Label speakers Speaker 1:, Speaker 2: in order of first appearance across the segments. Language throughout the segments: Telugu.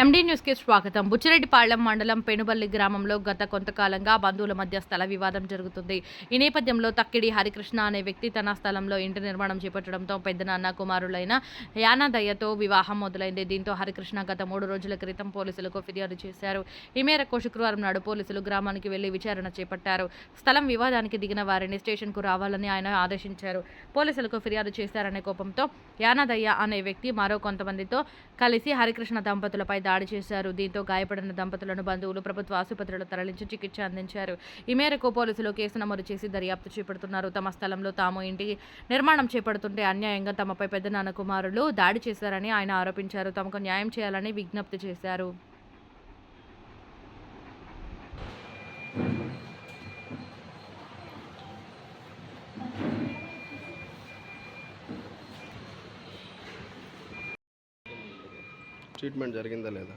Speaker 1: ఎండీ న్యూస్కి స్వాగతం. బుచ్చిరెడ్డిపాళెం మండలం పెనుబల్లి గ్రామంలో గత కొంతకాలంగా బంధువుల మధ్య స్థల వివాదం జరుగుతుంది. ఈ నేపథ్యంలో తక్కిడి హరికృష్ణ అనే వ్యక్తి తన స్థలంలో ఇంటి నిర్మాణం చేపట్టడంతో పెద్దనాన్న కుమారులైన యానాదయ్యతో వివాహం మొదలైంది. దీంతో హరికృష్ణ గత మూడు రోజుల క్రితం పోలీసులకు ఫిర్యాదు చేశారు. ఈ మేరకు శుక్రవారం నాడు పోలీసులు గ్రామానికి వెళ్ళి విచారణ చేపట్టారు. స్థలం వివాదానికి దిగిన వారిని స్టేషన్కు రావాలని ఆయన ఆదేశించారు. పోలీసులకు ఫిర్యాదు చేశారనే కోపంతో యానాదయ్య అనే వ్యక్తి మరో కొంతమందితో కలిసి హరికృష్ణ దంపతులపై దాడి చేశారు. దీంతో గాయపడిన దంపతులను బంధువులు ప్రభుత్వ ఆసుపత్రిలో తరలించి చికిత్స అందించారు. ఈ మేరకు పోలీసులు కేసు నమోదు చేసి దర్యాప్తు చేపడుతున్నారు. తమ స్థలంలో తాము ఇంటి నిర్మాణం చేపడుతుంటే అన్యాయంగా తమపై పెద్దనాన్న కుమారులు దాడి చేశారని ఆయన ఆరోపించారు. తమకు న్యాయం చేయాలని విజ్ఞప్తి చేశారు.
Speaker 2: ట్రీట్మెంట్ జరిగిందా లేదా?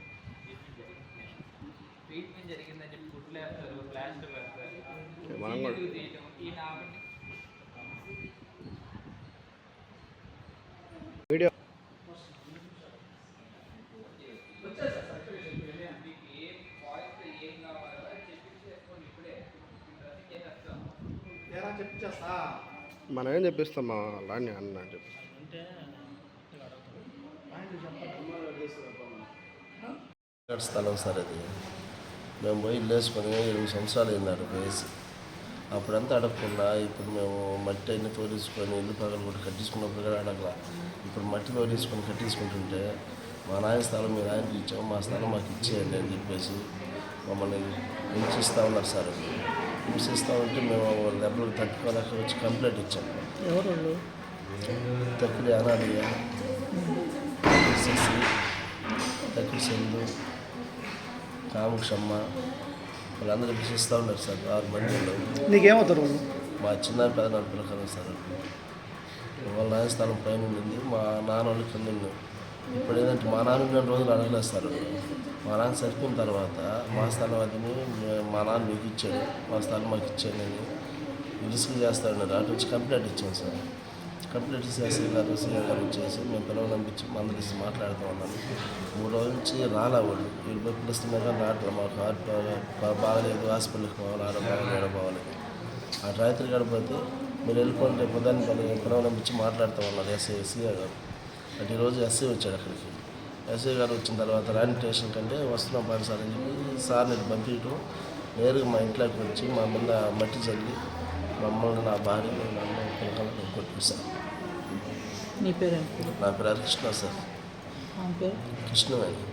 Speaker 3: ట్రీట్మెంట్ జరిగిందని చెప్పి వేస్తారు ప్లాస్టర్ వేస్తారు
Speaker 2: మనం కూడా వీడియో మనం ఏం చెప్పిస్తాం మా లాన్ని అన్న చెప్పి.
Speaker 4: స్థలం సార్ అది. మేము పోయి ఇల్లు వేసుకొని ఎనిమిది సంవత్సరాలు అయింది పోయేసి. అప్పుడంతా అడగకుండా ఇప్పుడు మేము మట్టి అన్ని తోడించుకొని ఇల్లు పగలు కూడా కట్టించుకున్నప్పుడు కూడా అడగల. ఇప్పుడు మట్టి తోడించుకొని కట్టించుకుంటుంటే మా నాయన స్థలం మీ నాయనకి ఇచ్చాము మా స్థలం మాకు ఇచ్చేయండి అని చెప్పేసి మమ్మల్ని హింసిస్తూ ఉన్నారు సార్ హింసిస్తూ ఉంటే మేము దెబ్బలకు తట్టుకోలేక వచ్చి కంప్లైంట్ ఇచ్చాము
Speaker 5: ఎవరు
Speaker 4: తక్కువ అనాలియ ఎస్ఎస్సి. తక్కువ సెందు కాముక్షమ్మ వాళ్ళందరూ పిలిపిస్తూ ఉన్నారు సార్ ఆరు మంది ఉన్నారు.
Speaker 5: నీకేమవుతారు వాళ్ళు?
Speaker 4: మా చిన్న పెద్ద నాన్న పిల్లకాయలు సార్. వాళ్ళ స్థలం పైన ఉండింది మా నాన్న వాళ్ళు కింద ఉంది ఇప్పుడు ఏంటంటే మా నాన్న ఉన్న రోజులు అడగలేదు సార్. మా నాన్న చనిపోయిన తర్వాత మా స్థలం అది మా నాన్న మీకు ఇచ్చాడు మా స్థలం మాకు ఇచ్చాడు అని రిస్క్ చేస్తా ఉన్నారు. అటు వచ్చి కంప్లైంట్ ఇచ్చాం సార్. కంప్లీట్ చేసి గారు సీఎం గారు వచ్చేసి మేము పిల్లలు పంపించి మందలిసి మాట్లాడుతూ ఉన్నాను మూడు రోజుల నుంచి రాలా వాళ్ళు. వీళ్ళు పోయి పిలుస్తున్నా కానీ రావట్లేదు మాకు హార్ట్ బా- బాగలేదు. హాస్పిటల్కి పోవాలి ఆడ బాగాలి ఆడ బాగాలేదు ఆ రాత్రి గడిపోతే మీరు వెళ్ళిపోండి పొద్దున్న పని పిల్లలు పంపించి మాట్లాడుతూ ఉన్నారు ఎస్ఐ సీఏ గారు. అంటే ఈరోజు ఎస్ఐ వచ్చాడు అక్కడికి. ఎస్ఐ గారు వచ్చిన తర్వాత రాని స్టేషన్ కంటే వస్తున్నాం పని సార్ అని చెప్పి సార్ నేను పంపించడం నేరుగా మా ఇంట్లోకి వచ్చి మా మీద మట్టి చల్లి మమ్మల్ని నా భార్య నా అమ్మ పిల్లకాయలు కొట్టిస్తాను
Speaker 5: నీ పేరేంటి
Speaker 4: నా పేరు హరికృష్ణ సార్.
Speaker 5: పేరు?
Speaker 4: కృష్ణవేణి.